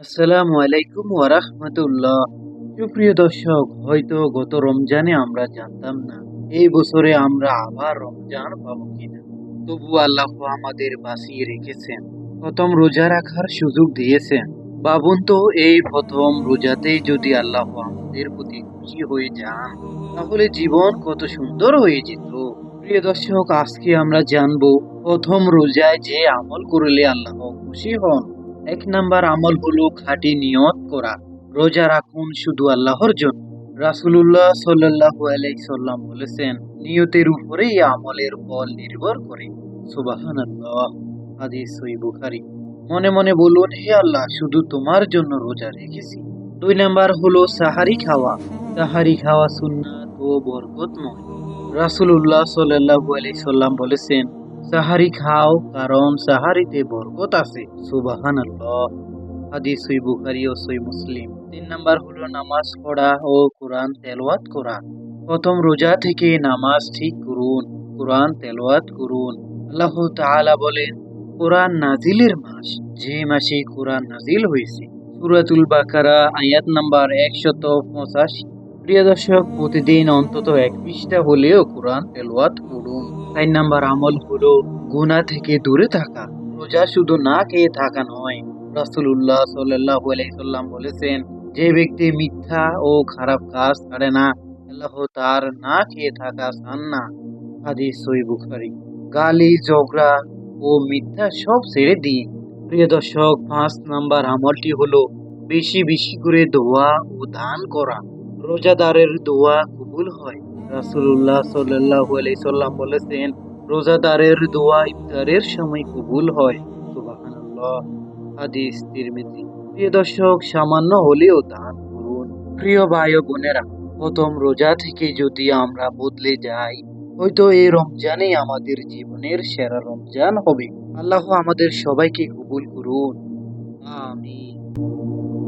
আসসালামু আলাইকুম ওয়ারাহমাতুল্লাহ সুপ্রিয় দর্শক, হয়তো গত রমজানে আমরা জানতাম না, এই বছরে আমরা আবার রমজান পাবো কিনা। তবু আল্লাহ আমাদের বাঁচিয়ে রেখেছেন, প্রথম রোজা রাখার সুযোগ দিয়েছেন। ভাবুন তো, এই প্রথম রোজাতেই যদি আল্লাহ আমাদের প্রতি খুশি হয়ে যান, তাহলে জীবন কত সুন্দর হয়ে যেত। প্রিয় দর্শক, আজকে আমরা জানব, প্রথম রোজায় যে আমল করলে আল্লাহ খুশি হন। এক নাম্বার আমল হলো খাঁটি নিয়ত করা। রোজা রাখুন শুধু আল্লাহর জন্য। রাসূলুল্লাহ সাল্লাল্লাহু আলাইহি সাল্লাম বলেছেন, নিয়তের উপরেই আমলের ফল নির্ভর করে। সুবহানাল্লাহ। হাদিস সহিহ বুখারী। মনে মনে বলুন, হে আল্লাহ, শুধু তোমার জন্য রোজা রেখেছি। দুই নাম্বার হলো সাহারি খাওয়া। সাহারি খাওয়া সুন্নাত ও বরকতময়। রাসূলুল্লাহ সাল্লাল্লাহু আলাইহি সাল্লাম বলেছেন সাহারি খাও, কারণ সাহারিতে বরকত আছে। সুবহানাল্লাহ। হাদিস সই বুখারি ও সই মুসলিম। তিন নাম্বার হলো নামাজ পড়া ও কোরআন তেলাওয়াত করা। প্রথম রোজা থেকে নামাজ ঠিক করুন, কোরআন তেলাওয়াত করুন। আল্লাহ তাআলা বলেন, কোরআন নাজিলের মাস, যে মাসে কোরআন নাজিল হয়েছে। সূরাতুল বাকারা, আয়াত নাম্বার একশত পঁচাশি। প্রিয় দর্শক, প্রতিদিন অন্তত এক পৃষ্ঠা হলেও কোরআন তেলাওয়াত করুন। চার নাম্বার আমল হলো গুনাহ থেকে দূরে থাকা। রোজা শুধু না খেয়ে থাকা নয়। রাসূলুল্লাহ সাল্লাল্লাহু আলাইহি সাল্লাম বলেছেন, যে ব্যক্তি মিথ্যা ও খারাপ কাজ ছাড়ে না, আল্লাহ তার না খেয়ে থাকা চান না। হাদিস সহিহ বুখারী। গালি, ঝগড়া ও মিথ্যা সব ছেড়ে দিন। প্রিয় দর্শক, পাঁচ নাম্বার আমলটি হলো বেশি বেশি করে দোয়া ও দান করা। রোজাদারের দোয়া কবুল হয়। রাসুল্লাহ সাল্লাল্লাহু আলাইহি সাল্লাম বলেছেন, রোজাদারের দোয়া ইফতারের সময় কবুল হয়। সুবহানাল্লাহ। হাদিস তিরমিজি। প্রিয় দর্শক, সামান্য হলেও দান করুন। প্রিয় ভাই ও বোনেরা, প্রথম রোজা থেকে যদি আমরা বদলে যাই, হয়তো এই রমজানেই আমাদের জীবনের সেরা রমজান হবে। আল্লাহ আমাদের সবাইকে কবুল করুন। আমিন।